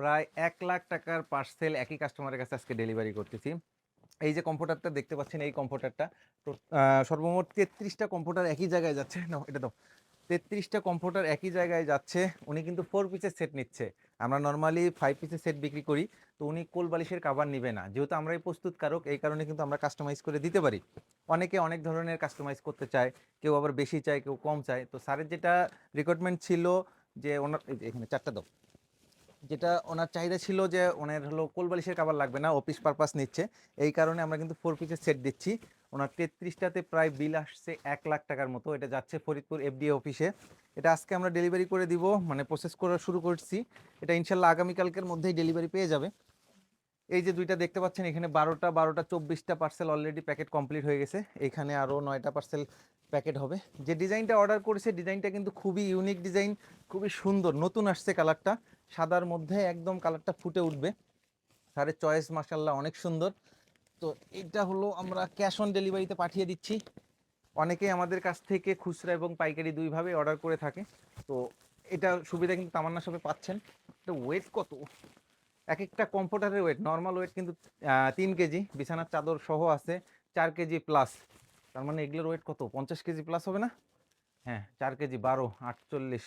প্রায় এক লাখ টাকার পার্সেল একই কাস্টমারের কাছে আজকে ডেলিভারি করতেছি। এই যে কম্পিউটারটা দেখতে পাচ্ছেন, এই কম্পিউটারটা তো সর্বমোট তেত্রিশটা কম্পিউটার একই জায়গায় যাচ্ছে। না এটা দাও। তেত্রিশটা কম্পিউটার একই জায়গায় যাচ্ছে। উনি কিন্তু ফোর পিসের সেট নিচ্ছে। আমরা নর্মালি ফাইভ পিসের সেট বিক্রি করি, তো উনি কোল বালিশের কাভার নিবে না। যেহেতু আমরাই প্রস্তুতকারক, এই কারণে কিন্তু আমরা কাস্টমাইজ করে দিতে পারি। অনেকে অনেক ধরনের কাস্টমাইজ করতে চায়, কেউ আবার বেশি চায়, কেউ কম চায়। তো স্যারের যেটা রিকোয়ারমেন্ট ছিল যে ওনার এখানে চারটা দাও। যেটা ওনার চাহিদা ছিল যে ওনার হলো কোল বালিশের কাভার লাগবে না অফিস পারপাস নিচ্ছে। এই কারণে আমরা কিন্তু ফোর পিসের সেট দিচ্ছি। ওনার তেত্রিশটাতে প্রায় বিল আসছে এক লাখ টাকার মতো। এটা যাচ্ছে ফরিদপুর এফডিএ অফিসে এটা আজকে আমরা ডেলিভারি করে দিব মানে প্রসেস করা শুরু করছি। এটা ইনশাল্লাহ আগামীকালকের মধ্যেই ডেলিভারি পেয়ে যাবে। এই যে দুইটা দেখতে পাচ্ছেন, এখানে বারোটা বারোটা, চব্বিশটা পার্সেল অলরেডি প্যাকেট কমপ্লিট হয়ে গেছে। এখানে আরও নয়টা পার্সেল প্যাকেট হবে। যে ডিজাইনটা অর্ডার করেছে, ডিজাইনটা কিন্তু খুবই ইউনিক ডিজাইন খুবই সুন্দর, নতুন আসছে কালারটা সাদার মধ্যে একদম কালারটা ফুটে উঠবে। স্যারের চয়েস মাসাল্লাহ অনেক সুন্দর। তো এটা হলো আমরা ক্যাশ অন ডেলিভারিতে পাঠিয়ে দিচ্ছি। অনেকেই আমাদের কাছ থেকে খুচরা এবং পাইকারি দুইভাবে অর্ডার করে থাকে। তো এটা সুবিধা কিন্তু তামান্না সবে পাচ্ছেন। এটা ওয়েট কত? এক একটা কম্পিউটারের ওয়েট নর্মাল ওয়েট কিন্তু তিন কেজি, বিছানার চাদর সহ আছে, চার কেজি প্লাস তার মানে এগুলোর ওয়েট কত? পঞ্চাশ কেজি প্লাস হবে না? হ্যাঁ চার কেজি বারো আটচল্লিশ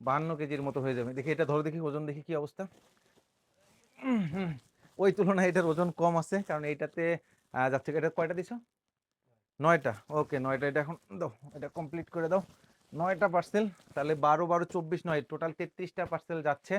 বাহান্ন কেজির মতো হয়ে যাবে। দেখি এটা ধরো দেখি ওজন দেখি কি অবস্থা। ওই তুলনায় এটার ওজন কম আছে কারণ এইটাতে আহ, যাচ্ছে এটা কয়টা দিছো? নয়টা। ওকে নয়টা এটা এখন দাও এটা কমপ্লিট করে দাও। নয়টা পার্সেল তাহলে বারো বারো চব্বিশ নয় টোটাল তেত্রিশটা পার্সেল যাচ্ছে।